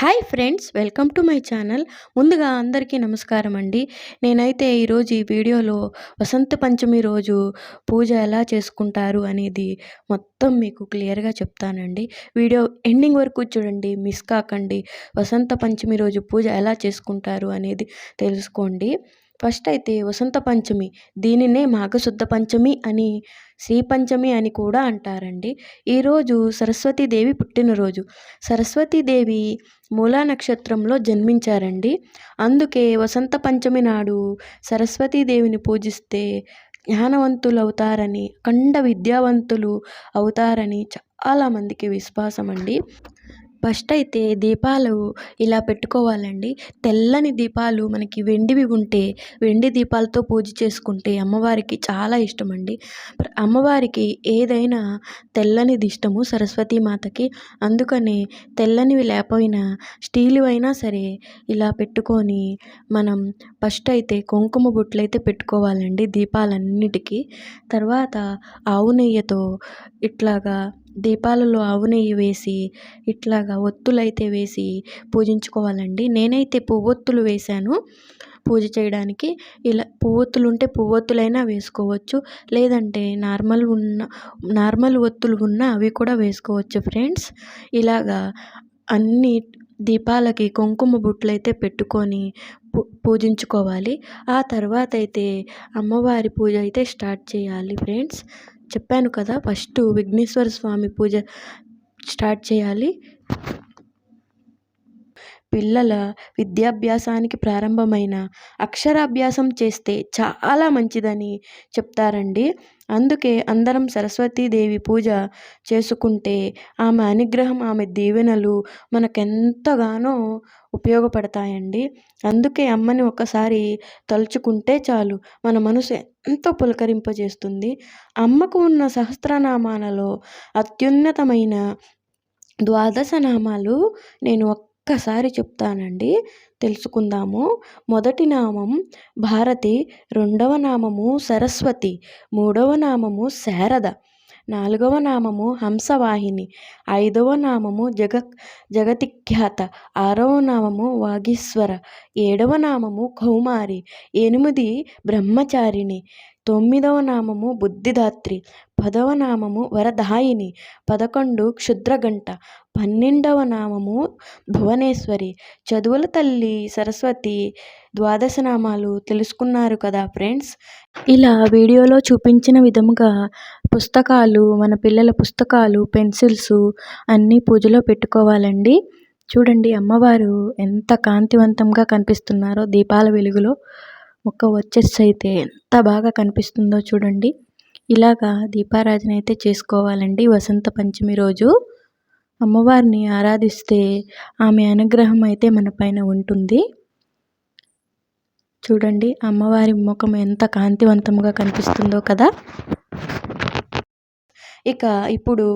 Hi friends welcome to my channel ముందుగా అందరికీ నమస్కారం అండి. నేనైతే ఈరోజు ఈ వీడియోలో వసంత పంచమి రోజు పూజ ఎలా చేసుకుంటారు అనేది మొత్తం మీకు క్లియర్గా చెప్తానండి. వీడియో ఎండింగ్ వరకు చూడండి మిస్ కాకండి. వసంత పంచమి రోజు పూజ ఎలా చేసుకుంటారు అనేది తెలుసుకోండి. ఫస్ట్ అయితే వసంత పంచమి దీనినే మాఘశుద్ధ పంచమి అని శ్రీ పంచమి అని కూడా అంటారండి. ఈరోజు సరస్వతీదేవి పుట్టినరోజు. సరస్వతీదేవి మూలా నక్షత్రంలో జన్మించారండి. అందుకే వసంత పంచమి నాడు సరస్వతీదేవిని పూజిస్తే జ్ఞానవంతులు అవుతారని అఖండ విద్యావంతులు అవుతారని చాలామందికి విశ్వాసం అండి ఫస్ట్ అయితే దీపాలు ఇలా పెట్టుకోవాలండి. తెల్లని దీపాలు మనకి వెండివి ఉంటే వెండి దీపాలతో పూజ చేసుకుంటే అమ్మవారికి చాలా ఇష్టం అండి అమ్మవారికి ఏదైనా తెల్లనిది ఇష్టము సరస్వతీ మాతకి. అందుకనే తెల్లనివి లేకపోయినా స్టీలు అయినా సరే ఇలా పెట్టుకొని మనం ఫస్ట్ అయితే కుంకుమ బొట్లు అయితే పెట్టుకోవాలండి దీపాలన్నిటికీ. తర్వాత ఆవు నెయ్యితో ఇట్లాగా దీపాలలో ఆవు నెయ్యి వేసి ఇట్లాగా ఒత్తులైతే వేసి పూజించుకోవాలండి. నేనైతే పువ్వొత్తులు వేశాను పూజ చేయడానికి. ఇలా పువ్వొత్తులు ఉంటే పువ్వొత్తులైనా వేసుకోవచ్చు. లేదంటే నార్మల్ ఉన్న నార్మల్ ఒత్తులు ఉన్న అవి కూడా వేసుకోవచ్చు ఫ్రెండ్స్. ఇలాగా అన్ని దీపాలకి కుంకుమ బుట్టలైతే అయితే పెట్టుకొని పూ పూజించుకోవాలి. ఆ తర్వాత అయితే అమ్మవారి పూజ అయితే స్టార్ట్ చేయాలి ఫ్రెండ్స్. చెప్పాను కదా ఫస్ట్ విఘ్నేశ్వర స్వామి పూజ స్టార్ట్ చేయాలి. పిల్లల విద్యాభ్యాసానికి ప్రారంభమైన అక్షరాభ్యాసం చేస్తే చాలా మంచిదని చెప్తారండి. అందుకే అందరం సరస్వతీదేవి పూజ చేసుకుంటే ఆమె అనుగ్రహం ఆమె దీవెనలు మనకెంతగానో ఉపయోగపడతాయండి. అందుకే అమ్మని ఒకసారి తలుచుకుంటే చాలు మన మనసు ఎంతో పులకరింపజేస్తుంది. అమ్మకు ఉన్న సహస్రనామాలలో అత్యున్నతమైన ద్వాదశ నామాలు నేను ఒక్కసారి చెప్తానండి. తెలుసుకుందాము. మొదటి నామం భారతి రెండవ నామము సరస్వతి మూడవ నామము శారద నాలుగవ నామము హంసవాహిని ఐదవ నామము జగ జగతిఖ్యాత ఆరవ నామము వాగీశ్వర ఏడవ నామము కౌమారి ఎనిమిది బ్రహ్మచారిణి తొమ్మిదవ నామము బుద్ధిదాత్రి పదవ నామము వరదాయిని పదకొండు క్షుద్రగంట పన్నెండవ నామము భువనేశ్వరి. చదువుల తల్లి సరస్వతి ద్వాదశ నామాలు తెలుసుకున్నారు కదా ఫ్రెండ్స్? ఇలా వీడియోలో చూపించిన విధముగా పుస్తకాలు మన పిల్లల పుస్తకాలు పెన్సిల్స్ అన్నీ పూజలో పెట్టుకోవాలండి. చూడండి అమ్మవారు ఎంత కాంతివంతంగా కనిపిస్తున్నారో దీపాల వెలుగులో. ఒక వచ్చేసి అయితే ఎంత బాగా కనిపిస్తుందో చూడండి. ఇలాగా దీపారాధన అయితే చేసుకోవాలండి వసంత పంచమి రోజు. అమ్మవారిని ఆరాధిస్తే ఆమె అనుగ్రహం అయితే మన పైన ఉంటుంది. చూడండి అమ్మవారి ముఖం ఎంత కాంతివంతంగా కనిపిస్తుందో కదా. ఇక ఇప్పుడు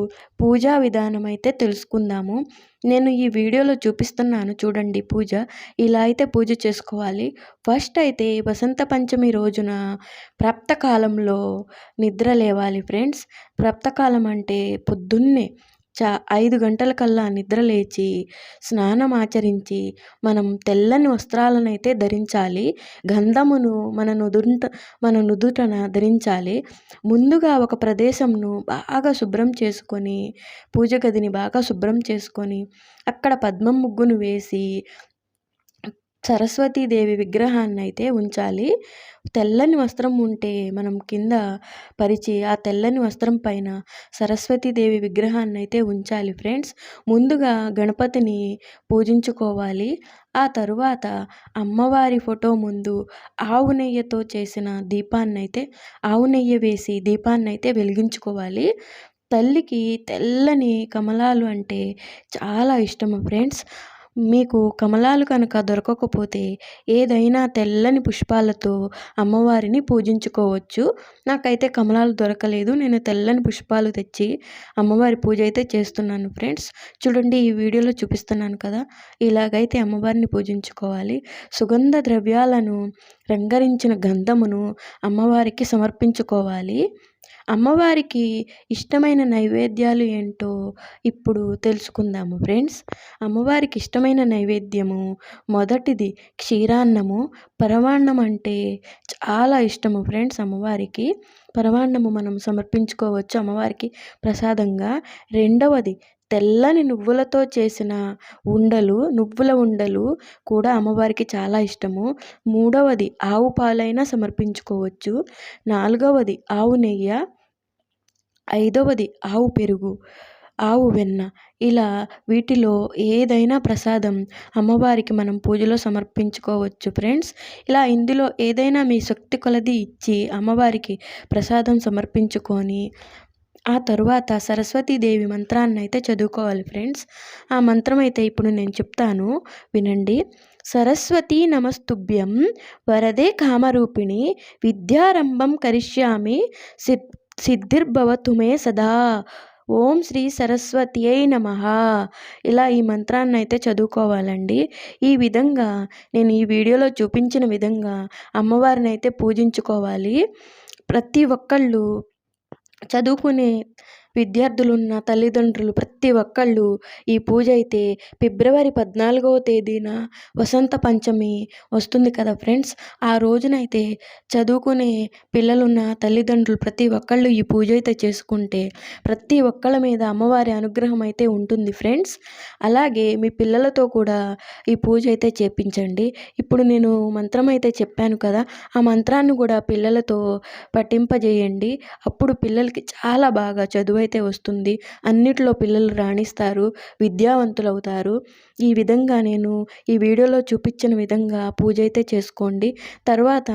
పూజా విధానం అయితే తెలుసుకుందాము. నేను ఈ వీడియోలో చూపిస్తున్నాను చూడండి పూజ. ఇలా అయితే పూజ చేసుకోవాలి. ఫస్ట్ అయితే వసంత పంచమి రోజున ప్రాప్తకాలంలో నిద్ర లేవాలి ఫ్రెండ్స్. ప్రాప్తకాలం అంటే పొద్దున్నే చా ఐదు గంటల కల్లా స్నానం ఆచరించి మనం తెల్లని వస్త్రాలను అయితే ధరించాలి. గంధమును మన నుదుట మన నుదుటన ధరించాలి. ముందుగా ఒక ప్రదేశంను బాగా శుభ్రం చేసుకొని పూజ గదిని బాగా శుభ్రం చేసుకొని అక్కడ పద్మం ముగ్గును వేసి సరస్వతీదేవి విగ్రహాన్ని అయితే ఉంచాలి. తెల్లని వస్త్రం ఉంటే మనం కింద పరిచి ఆ తెల్లని వస్త్రం పైన సరస్వతీదేవి విగ్రహాన్ని అయితే ఉంచాలి ఫ్రెండ్స్. ముందుగా గణపతిని పూజించుకోవాలి. ఆ తరువాత అమ్మవారి ఫోటో ముందు ఆవు నెయ్యితో చేసిన దీపాన్ని అయితే ఆవు నెయ్యి వేసి దీపాన్ని అయితే వెలిగించుకోవాలి. తల్లికి తెల్లని కమలాలు అంటే చాలా ఇష్టము ఫ్రెండ్స్. మీకు కమలాలు కనుక దొరకకపోతే ఏదైనా తెల్లని పుష్పాలతో అమ్మవారిని పూజించుకోవచ్చు. నాకైతే కమలాలు దొరకలేదు. నేను తెల్లని పుష్పాలు తెచ్చి అమ్మవారి పూజ అయితే చేస్తున్నాను ఫ్రెండ్స్. చూడండి ఈ వీడియోలో చూపిస్తున్నాను కదా. ఇలాగైతే అమ్మవారిని పూజించుకోవాలి. సుగంధ ద్రవ్యాలను రంగరించిన గంధమును అమ్మవారికి సమర్పించుకోవాలి. అమ్మవారికి ఇష్టమైన నైవేద్యాలు ఏంటో ఇప్పుడు తెలుసుకుందాము ఫ్రెండ్స్. అమ్మవారికి ఇష్టమైన నైవేద్యము మొదటిది క్షీరాన్నము. పరమాన్నం అంటే చాలా ఇష్టము ఫ్రెండ్స్ అమ్మవారికి. పరమాన్నము మనం సమర్పించుకోవచ్చు అమ్మవారికి ప్రసాదంగా. రెండవది తెల్లని నువ్వులతో చేసిన ఉండలు నువ్వుల ఉండలు కూడా అమ్మవారికి చాలా ఇష్టము. మూడవది ఆవు పాలైనా సమర్పించుకోవచ్చు. నాలుగవది ఆవు నెయ్యి. ఐదవది ఆవు పెరుగు ఆవు వెన్న. ఇలా వీటిలో ఏదైనా ప్రసాదం అమ్మవారికి మనం పూజలో సమర్పించుకోవచ్చు ఫ్రెండ్స్. ఇలా ఇందులో ఏదైనా మీ శక్తి కొలది ఇచ్చి అమ్మవారికి ప్రసాదం సమర్పించుకొని ఆ తరువాత సరస్వతీదేవి మంత్రాన్ని అయితే చదువుకోవాలి ఫ్రెండ్స్. ఆ మంత్రం అయితే ఇప్పుడు నేను చెప్తాను. వినండి. సరస్వతీ నమస్తుభ్యం వరదే కామరూపిణి విద్యారంభం కరిష్యామి సిద్ సిద్ధిర్భవతు మే సదా. ఓం శ్రీ సరస్వతి అయి నమ. ఇలా ఈ మంత్రాన్ని అయితే చదువుకోవాలండి. ఈ విధంగా నేను ఈ వీడియోలో చూపించిన విధంగా అమ్మవారిని అయితే పూజించుకోవాలి. ప్రతి ఒక్కళ్ళు చదువుకునే విద్యార్థులున్న తల్లిదండ్రులు ప్రతి ఒక్కళ్ళు ఈ పూజ అయితే ఫిబ్రవరి పద్నాలుగవ తేదీన వసంత పంచమి వస్తుంది కదా ఫ్రెండ్స్. ఆ రోజునైతే చదువుకునే పిల్లలున్న తల్లిదండ్రులు ప్రతి ఒక్కళ్ళు ఈ పూజ అయితే చేసుకుంటే ప్రతి ఒక్కళ్ళ మీద అమ్మవారి అనుగ్రహం అయితే ఉంటుంది ఫ్రెండ్స్. అలాగే మీ పిల్లలతో కూడా ఈ పూజ అయితే చేపించండి. ఇప్పుడు నేను మంత్రం అయితే చెప్పాను కదా ఆ మంత్రాన్ని కూడా పిల్లలతో పఠింపజేయండి. అప్పుడు పిల్లలకి చాలా బాగా చదువు అయితే వస్తుంది అన్నిట్లో పిల్లలు రాణిస్తారు విద్యావంతులు అవుతారు ఈ విధంగా నేను ఈ వీడియోలో చూపించిన విధంగా పూజ అయితే చేసుకోండి. తర్వాత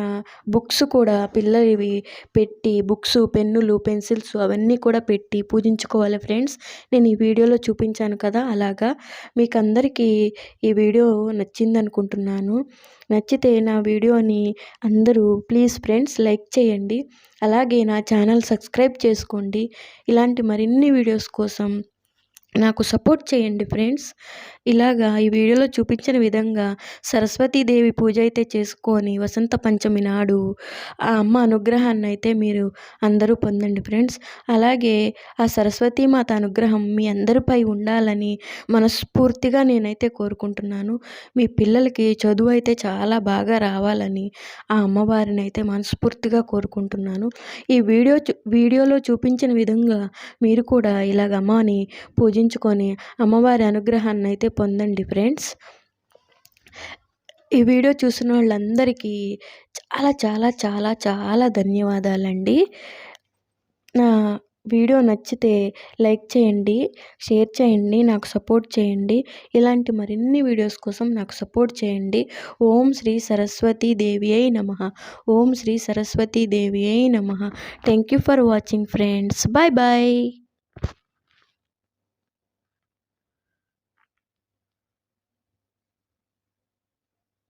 బుక్స్ కూడా పిల్లలవి పెట్టి బుక్స్ పెన్నులు పెన్సిల్స్ అవన్నీ కూడా పెట్టి పూజించుకోవాలి ఫ్రెండ్స్. నేను ఈ వీడియోలో చూపించాను కదా అలాగా. మీకు అందరికీ ఈ వీడియో నచ్చింది అనుకుంటున్నాను నచ్చితే నా వీడియోని అందరూ ప్లీజ్ ఫ్రెండ్స్ లైక్ చేయండి. అలాగే నా ఛానల్ సబ్స్క్రైబ్ చేసుకోండి. ఇలాంటి మరిన్ని వీడియోస్ కోసం నాకు సపోర్ట్ చేయండి ఫ్రెండ్స్ ఇలాగా ఈ వీడియోలో చూపించిన విధంగా సరస్వతీదేవి పూజ అయితే చేసుకొని వసంత పంచమి నాడు ఆ అమ్మ అనుగ్రహాన్ని అయితే మీరు అందరూ పొందండి ఫ్రెండ్స్ అలాగే ఆ సరస్వతీమాత అనుగ్రహం మీ అందరిపై ఉండాలని మనస్ఫూర్తిగా నేనైతే కోరుకుంటున్నాను. మీ పిల్లలకి చదువు అయితే చాలా బాగా రావాలని ఆ అమ్మవారిని అయితే మనస్ఫూర్తిగా కోరుకుంటున్నాను. ఈ వీడియో వీడియోలో చూపించిన విధంగా మీరు కూడా ఇలాగ అమ్మని పూజ పూజించుకొని అమ్మవారి అనుగ్రహాన్ని అయితే పొందండి ఫ్రెండ్స్. ఈ వీడియో చూసిన వాళ్ళందరికీ చాలా చాలా చాలా చాలా ధన్యవాదాలండి. నా వీడియో నచ్చితే లైక్ చేయండి షేర్ చేయండి నాకు సపోర్ట్ చేయండి. ఇలాంటి మరిన్ని వీడియోస్ కోసం నాకు సపోర్ట్ చేయండి. ఓం శ్రీ సరస్వతీ దేవి అయి నమ. ఓం శ్రీ సరస్వతీ దేవి అయి నమ. Thank you for watching friends bye bye